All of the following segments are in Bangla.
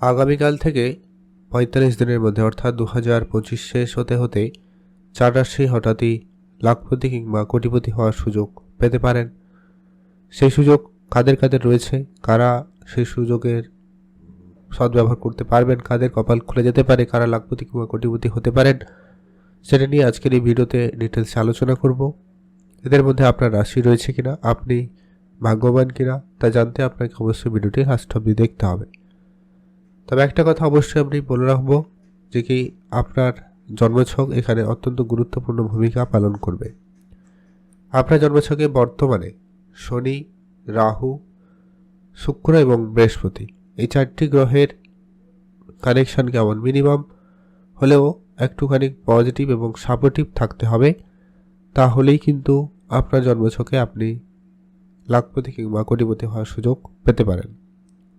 আগামীকাল থেকে পঁয়তাল্লিশ দিনের মধ্যে, অর্থাৎ দু হাজার পঁচিশ শেষ হতে হতে চারনাশি হঠাৎই লাখপতি কিংবা কোটিপতি হওয়ার সুযোগ পেতে পারেন। সেই সুযোগ কাদের কাদের রয়েছে? কারা সেই সুযোগের সদ্ব্যবহার করতে পারবেন? কাদের কপাল খুলে যেতে পারে? কারা লাখপতি কিংবা কোটিপতি হতে পারেন? সেটা নিয়ে আজকের এই ভিডিওতে ডিটেলসে আলোচনা করব। এদের মধ্যে আপনার রাশি রয়েছে কিনা? আপনি ভাগ্যবান কিনা? তা জানতে আপনাকে অবশ্যই ভিডিওটি লাস্ট অব্দি দেখতে হবে। তবে একটা কথা অবশ্যই আমি বলে রাখব, যে কি আপনার জন্মছক এখানে অত্যন্ত গুরুত্বপূর্ণ ভূমিকা পালন করবে। আপনার জন্মছকে বর্তমানে শনি, রাহু, শুক্র এবং বৃহস্পতি এই চারটি গ্রহের কানেকশন কেমন মিনিমাম হলেও একটুখানি পজিটিভ এবং সাপোর্টিভ থাকতে হবে, তাহলেই কিন্তু আপনার জন্মছকে আপনি লাখপতি কিংবা কোটিপতি হওয়ার সুযোগ পেতে পারেন।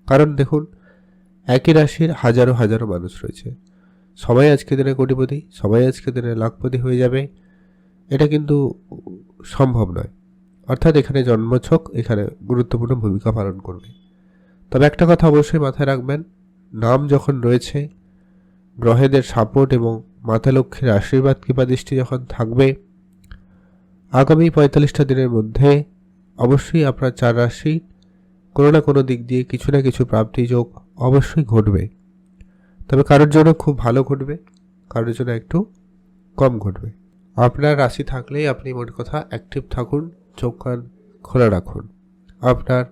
কারণ দেখুন একই রাশির হাজারো হাজারো মানুষ রয়েছে। সবাই আজকে দিনে কোটিপতি, সবাই আজকে দিনে লাখপতি হয়ে যাবে। এটা কিন্তু সম্ভব নয়। অর্থাৎ এখানে জন্মছক এখানে গুরুত্বপূর্ণ ভূমিকা পালন করবে। তবে একটা কথা অবশ্যই মাথায় রাখবেন, নাম যখন রয়েছে, গ্রহেদের সাপোর্ট এবং মাতা লক্ষ্মীর আশীর্বাদ কৃপা দৃষ্টি যখন থাকবে, আগামী পঁয়তাল্লিশটা দিনের মধ্যে অবশ্যই আপনার চার রাশি কোনো না কোনো দিক দিয়ে কিছু না কিছু প্রাপ্তি যোগ অবশ্যই ঘটবে। তবে কারোর জন্য খুব ভালো ঘটবে, কারোর জন্য একটু কম ঘটবে। আপনার রাশি থাকলেই আপনি মোট কথা অ্যাক্টিভ থাকুন, চোখ কান খোলা রাখুন। আপনার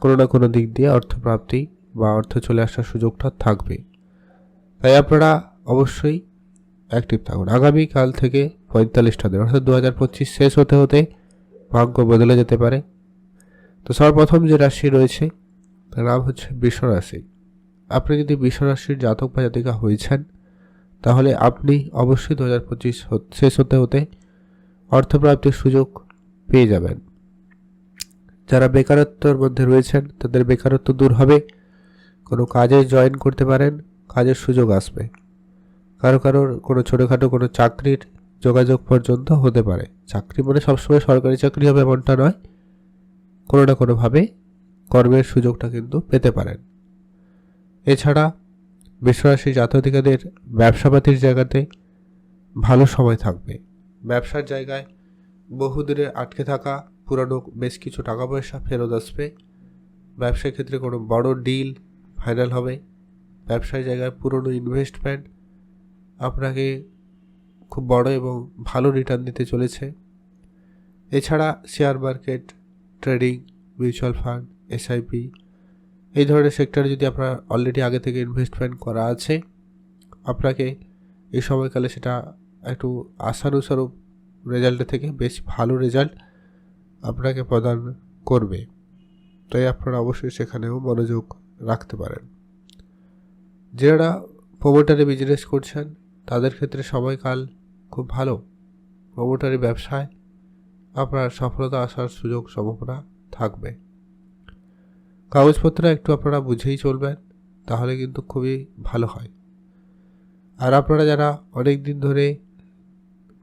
কোনো না কোনো দিক দিয়ে অর্থপ্রাপ্তি বা অর্থ চলে আসার সুযোগটা থাকবে। তাই আপনারা অবশ্যই অ্যাক্টিভ থাকুন। আগামীকাল থেকে পঁয়তাল্লিশটা দিন, অর্থাৎ দু হাজার পঁচিশ শেষ হতে হতে ভাগ্য বদলে যেতে পারে। তো সর্বপ্রথম যে রাশি রয়েছে নাম হচ্ছে বৃষ রাশি আপনি যদি বৃষ রাশির জাতক বা জাতিকা হয়েছেন, তাহলে আপনি অবশ্যই দু হাজার পঁচিশ শেষ হতে হতে অর্থপ্রাপ্তির সুযোগ পেয়ে যাবেন। যারা বেকারত্বের মধ্যে রয়েছেন, তাদের বেকারত্ব দূর হবে। কোনো কাজে জয়েন করতে পারেন, কাজের সুযোগ আসবে। কারও কারোর কোনো ছোটোখাটো কোনো চাকরির যোগাযোগ পর্যন্ত হতে পারে। চাকরি মানে সবসময় সরকারি চাকরি হবে এমনটা নয়। কোনো না কোনোভাবে কর্মের সুযোগটা কিন্তু পেতে পারেন। এছাড়া বিশ্বরাশি জাতধিকাদের ব্যবসাপাতির জায়গাতে ভালো সময় থাকবে। ব্যবসার জায়গায় বহুদিনে আটকে থাকা পুরানো বেশ কিছু টাকা পয়সা ফেরত আসবে। ব্যবসার ক্ষেত্রে কোনো বড় ডিল ফাইনাল হবে। ব্যবসার জায়গায় পুরনো ইনভেস্টমেন্ট আপনাকে খুব বড় এবং ভালো রিটার্ন দিতে চলেছে। এছাড়া share market trading mutual fund SIP এই ধরনের সেক্টরে যদি আপনার অলরেডি আগে থেকে ইনভেস্টমেন্ট করা আছে, আপনাকে এই সময়কালে সেটা একটু আশানুস্বরূপ রেজাল্টের থেকে বেশ ভালো রেজাল্ট আপনাকে প্রদান করবে। তাই আপনারা অবশ্যই সেখানেও মনোযোগ রাখতে পারেন। যারা প্রোমোটারে বিজনেস করছেন, তাদের ক্ষেত্রে সময়কাল খুব ভালো। প্রোমোটারি ব্যবসায় আপনার সফলতা আসার সুযোগ সম্ভাবনা থাকবে। কাগজপত্র একটু আপনারা বুঝেই চলবেন, তাহলে কিন্তু খুবই ভালো হয়। আর আপনারা যারা অনেক দিন ধরে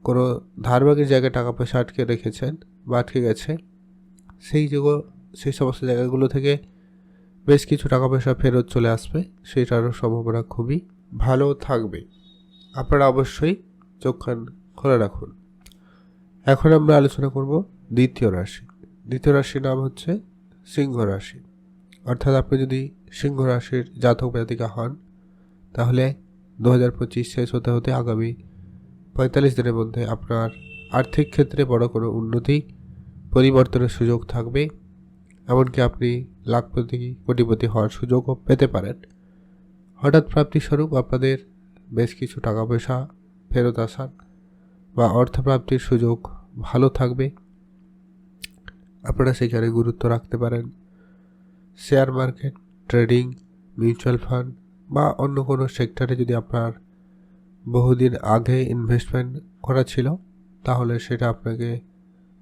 কোনো ধারবাগের জায়গায় টাকা পয়সা আটকে রেখেছেন বা আটকে গেছে, সেই যুগ সেই সমস্ত জায়গাগুলো থেকে বেশ কিছু টাকা পয়সা ফেরত চলে আসবে, সেটারও সম্ভাবনা খুবই ভালো থাকবে। আপনারা অবশ্যই চোখখান খোলা রাখুন। এখন আমরা আলোচনা করব দ্বিতীয় রাশি। দ্বিতীয় রাশির নাম হচ্ছে সিংহ রাশি। অর্থাৎ আপনি যদি সিংহ রাশির জাতক জাতিকা হন, তাহলে দু হাজার পঁচিশ শেষ হতে হতে আগামী পঁয়তাল্লিশ দিনের মধ্যে আপনার আর্থিক ক্ষেত্রে বড় কোনো উন্নতি, পরিবর্তনের সুযোগ থাকবে। এমনকি আপনি লাখপতি, কোটিপতি হওয়ার সুযোগও পেতে পারেন। হঠাৎ প্রাপ্তিস্বরূপ আপনাদের বেশ কিছু টাকা পয়সা ফেরত আসার বা অর্থপ্রাপ্তির সুযোগ ভালো থাকবে। আপনারা সেখানে গুরুত্ব রাখতে পারেন। Share market, trading, mutual fund বা অন্য কোনো সেক্টরে যদি আপনার বহুদিন আগে ইনভেস্টমেন্ট করা ছিল, তাহলে সেটা আপনাকে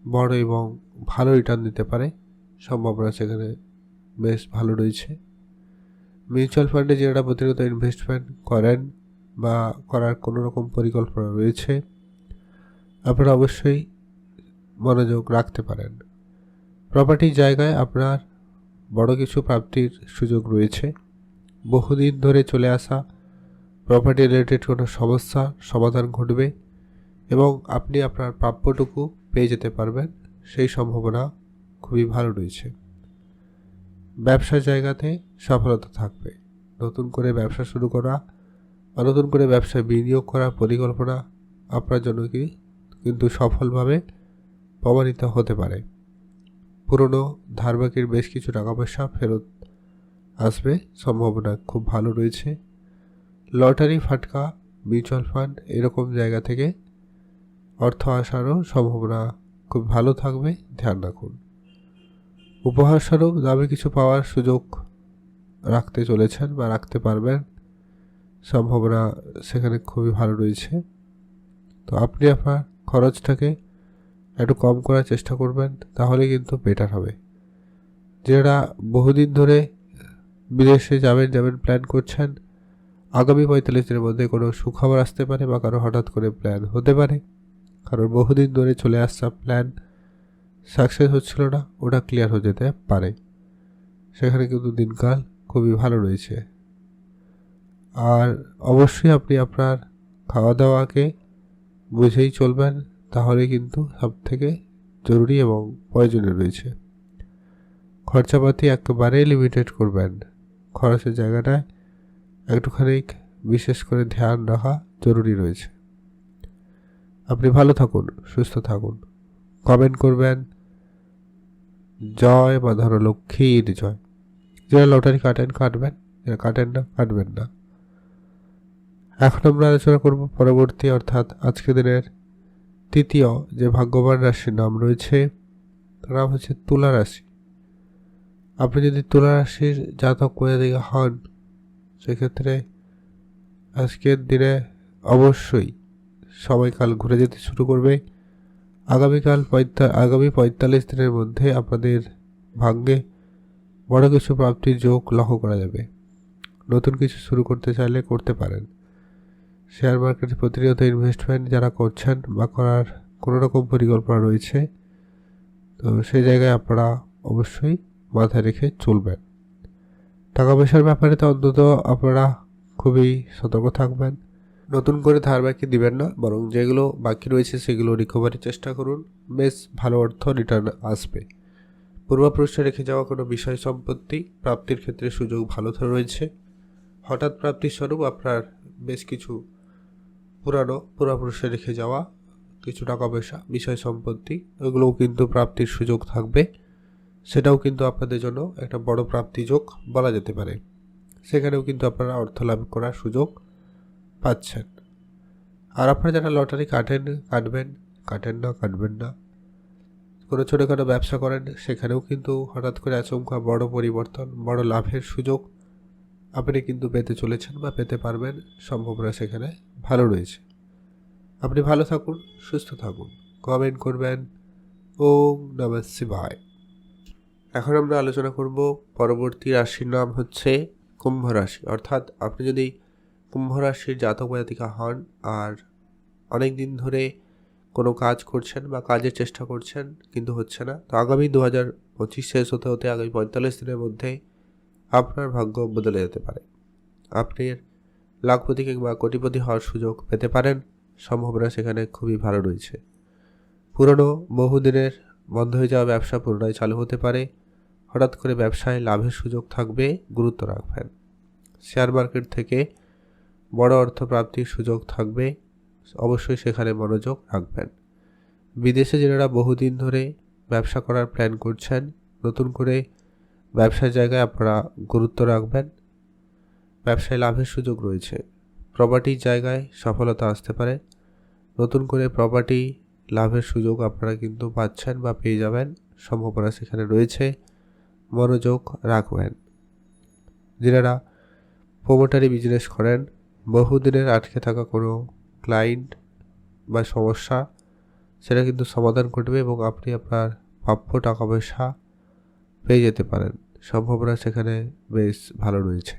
বড় এবং ভালো রিটার্ন দিতে পারে। সম্ভাবনা সেখানে বেশ ভালো রয়েছে। মিউচুয়াল ফান্ডে যারা প্রতিনিয়ত ইনভেস্টমেন্ট করেন বা করার কোনো রকম পরিকল্পনা রয়েছে, আপনারা অবশ্যই মনোযোগ রাখতে পারেন। প্রপার্টির জায়গায় আপনার বড় কিছু প্রাপ্তির সুযোগ রয়েছে। বহুদিন ধরে চলে আসা প্রপার্টি রিলেটেড কোনো সমস্যা, সমাধান ঘটবে এবং আপনি আপনার প্রাপ্যটুকু পেয়ে যেতে পারবেন। সেই সম্ভাবনা খুবই ভালো রয়েছে। ব্যবসার জায়গাতে সফলতা থাকবে। নতুন করে ব্যবসা শুরু করা বা নতুন করে ব্যবসায় বিনিয়োগ করার পরিকল্পনা আপনার জন্য কি কিন্তু সফলভাবে প্রমাণিত হতে পারে। পুরনো ধারবাকির বেশ কিছু টাকা পয়সা ফেরত আসবে, সম্ভাবনা খুব ভালো রয়েছে। লটারি, ফাটকা, মিউচুয়াল ফান্ড এরকম জায়গা থেকে অর্থ আসারও সম্ভাবনা খুব ভালো থাকবে, ধ্যান রাখুন। উপহার স্বরূপ দামে কিছু পাওয়ার সুযোগ রাখতে চলেছেন বা রাখতে পারবেন, সম্ভাবনা সেখানে খুবই ভালো রয়েছে। তো আপনি আপনার খরচটাকে একটু কম করার চেষ্টা করবেন তাহলে কিন্তু বেটার হবে। যারা বহুদিন ধরে বিদেশে যাবেন যাবেন প্ল্যান করছেন, আগামী পঁয়তাল্লিশ দিনের মধ্যে কোনো সুখবর আসতে পারে বা কারও হঠাৎ করে প্ল্যান হতে পারে? কারণ বহুদিন ধরে চলে আসা প্ল্যান সাকসেস হচ্ছিল না, ওটা ক্লিয়ার হয়ে যেতে পারে। সেখানে কিন্তু দিনকাল খুবই ভালো রয়েছে। আর অবশ্যই আপনি আপনার খাওয়া দাওয়াকে বুঝেই চলবেন তাহলে কিন্তু সবথেকে জরুরি এবং প্রয়োজনীয় রয়েছে। খরচাপাতি একেবারে লিমিটেড করবেন। খরচের জায়গাটায় একটুখানি বিশেষ করে ধ্যান রাখা জরুরি রয়েছে। আপনি ভালো থাকুন, সুস্থ থাকুন। কমেন্ট করবেন, জয় বা ধরো লক্ষ্মীর জয়। যারা লটারি কাটেন কাটবেন যারা কাটেন না কাটবেন না। এখন আমরা আলোচনা করব পরবর্তী অর্থাৎ আজকে দিনের তৃতীয় যে ভাগ্যবান রাশির নাম রয়েছে, তার নাম হচ্ছে তুলা রাশি। আপনি যদি তুলা রাশির জাতক করে দিকে হন, সেক্ষেত্রে আজকের দিনে অবশ্যই সময়কাল ঘুরে যেতে শুরু করবে। আগামীকাল পঁয়তা, আগামী পঁয়তাল্লিশ দিনের মধ্যে আপনাদের ভাগ্যে বড় কিছু প্রাপ্তির যোগ লক্ষ্য করা যাবে। নতুন কিছু শুরু করতে চাইলে করতে পারেন। শেয়ার মার্কেটে প্রতিনিয়ত ইনভেস্টমেন্ট যারা করছেন বা করার কোনো রকম পরিকল্পনা রয়েছে, তো সেই জায়গায় আপনারা অবশ্যই মাথায় রেখে চলবেন। টাকা পয়সার ব্যাপারে তো অন্তত আপনারা খুবই সতর্ক থাকবেন। নতুন করে ধার বাকি দিবেন না, বরং যেগুলো বাকি রয়েছে সেগুলো রিকভারির চেষ্টা করুন। বেশ ভালো অর্থ রিটার্ন আসবে। পূর্বাপুরুষে রেখে যাওয়া কোনো বিষয় সম্পত্তি প্রাপ্তির ক্ষেত্রে সুযোগ ভালো রয়েছে। হঠাৎ প্রাপ্তির স্বরূপ আপনার বেশ কিছু পুরানো পূর্বাপুরুষে রেখে যাওয়া, কিছু টাকা পয়সা, বিষয় সম্পত্তি ওগুলোও কিন্তু প্রাপ্তির সুযোগ থাকবে। সেটাও কিন্তু আপনাদের জন্য একটা বড় প্রাপ্তি যোগ বলা যেতে পারে। সেখানেও কিন্তু আপনারা অর্থ লাভ করার সুযোগ পাচ্ছেন। আর আপনারা যারা লটারি কাটেন, কাটবেন, কাটেন না, কাটবেন না, কোনো ছোটোখাটো ব্যবসা করেন, সেখানেও কিন্তু হঠাৎ করে আচমকা বড় পরিবর্তন, বড় লাভের সুযোগ আপনি কিন্তু পেতে চলেছেন বা পেতে পারবেন সম্ভাবনা সেখানে ভালো রয়েছে। আপনি ভালো থাকুন, সুস্থ থাকুন কমেন্ট করবেন। ওম নমঃ শিবায়। এখন আমরা আলোচনা করব, পরবর্তী রাশির নাম হচ্ছে কুম্ভ রাশি। অর্থাৎ আপনি যদি কুম্ভ রাশির জাতক জাতিকা হন আর অনেক দিন ধরে কোনো কাজ করছেন বা কাজের চেষ্টা করছেন, কিন্তু হচ্ছে না, তো আগামী দু হাজার পঁচিশ শেষ হতে হতে আগামী পঁয়তাল্লিশ দিনের মধ্যে আপনার ভাগ্য বদলে যেতে পারে। আপনি লাখপতি কিংবা কোটিপতি হওয়ার সুযোগ পেতে পারেন। সম্ভাবনা সেখানে খুবই ভালো রয়েছে। পুরনো বহুদিনের বন্ধ হয়ে যাওয়া ব্যবসা পুনরায় চালু হতে পারে। হঠাৎ করে ব্যবসায় লাভের সুযোগ থাকবে, গুরুত্ব রাখবেন। শেয়ার মার্কেট থেকে বড় অর্থ প্রাপ্তির সুযোগ থাকবে। অবশ্যই সেখানে মনোযোগ রাখবেন। বিদেশে যারা বহুদিন ধরে ব্যবসা করার প্ল্যান করছেন, নতুন করে ব্যবসার জায়গায় আপনারা গুরুত্ব রাখবেন। ব্যবসায় লাভের সুযোগ রয়েছে। প্রপার্টির জায়গায় সফলতা আসতে পারে। নতুন করে প্রপার্টি লাভের সুযোগ আপনারা কিন্তু পাচ্ছেন বা পেয়ে যাবেন। সম্ভাবনা সেখানে রয়েছে। মনোযোগ রাখবেন। যারা প্রোমোটারি বিজনেস করেন। বহুদিনের আটকে থাকা কোনো ক্লায়েন্ট বা সমস্যা, সেটা কিন্তু সমাধান ঘটবে এবং আপনি আপনার প্রাপ্য টাকা পয়সা পেয়ে যেতে পারেন। সম্ভাবনা সেখানে বেশ ভালো রয়েছে।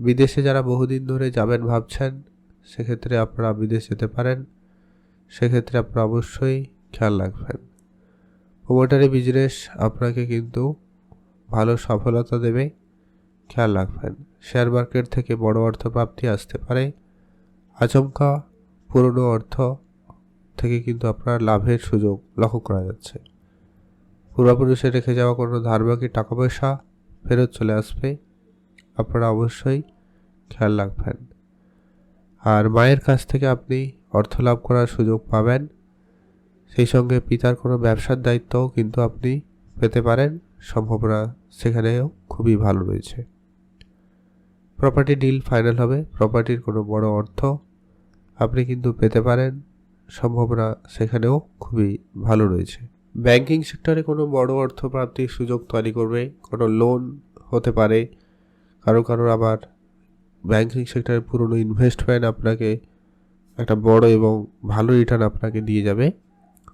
বিদেশে যারা বহুদিন ধরে যাবেন ভাবছেন, সেক্ষেত্রে আপনারা বিদেশ যেতে পারেন। সেক্ষেত্রে আপনারা অবশ্যই খেয়াল রাখবেন। প্রোমোটারি বিজনেস আপনাকে কিন্তু ভালো সফলতা দেবে। খেয়াল রাখবেন, শেয়ার মার্কেট থেকে বড় অর্থ প্রাপ্তি আসতে পারে। আচমকা পুরনো অর্থ থেকে কিন্তু আপনার লাভের সুযোগ লক্ষ্য করা যাচ্ছে। পূর্বপুরুষে রেখে যাওয়া কোনো ধারবাকি টাকা পয়সা ফেরত চলে আসবে, আপনারা অবশ্যই খেয়াল রাখবেন। আর মায়ের কাছ থেকে আপনি অর্থ লাভ করার সুযোগ পাবেন। সেই সঙ্গে পিতার কোনো ব্যবসার দায়িত্বও কিন্তু আপনি পেতে পারেন, সম্ভাবনা সেখানেও খুবই ভালো রয়েছে। প্রপার্টি ডিল ফাইনাল হবে প্রপার্টির কোনো বড় অর্থ আপনি কিন্তু পেতে পারেন, সম্ভাবনা সেখানেও খুবই ভালো রয়েছে। ব্যাংকিং সেক্টরে কোনো বড় অর্থ প্রাপ্তির সুযোগ তৈরি করবে, কোনো লোন হতে পারে, কারও কারোর আবার ব্যাংকিং সেক্টরে পুরনো ইনভেস্টমেন্ট আপনাকে একটা বড় এবং ভালো রিটার্ন আপনাকে দিয়ে যাবে,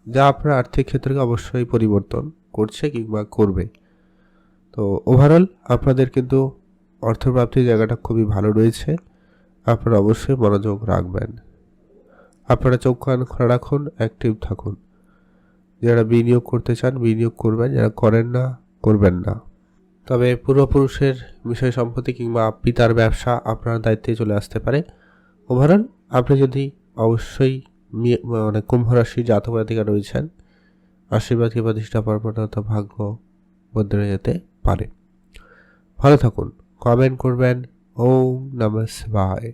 যা আপনার আর্থিক ক্ষেত্রকে অবশ্যই পরিবর্তন করছে কিংবা করবে। তো ওভারঅল আপনাদের কিন্তু অর্থপ্রাপ্তির জায়গাটা খুবই ভালো রয়েছে, আপনারা অবশ্যই মনোযোগ রাখবেন। আপনারা চোখ কান খোলা রাখুন অ্যাক্টিভ থাকুন। যারা বিনিয়োগ করতে চান, বিনিয়োগ করবেন। যারা করেন না, করবেন না। তবে পূর্বপুরুষের বিষয় সম্পত্তি কিংবা পিতার ব্যবসা আপনার দায়িত্বে চলে আসতে পারে। ওভারঅল, আপনি যদি অবশ্যই মানে কুম্ভ রাশি জাতক জাতিকা রয়েছেন, আশীর্বাদ কিংবা দৃষ্টা পর্বণতা ভাগ্য বদলে যেতে পারে। ভালো থাকুন। কমেন্ট করবেন। ওম নমঃ শিবায়।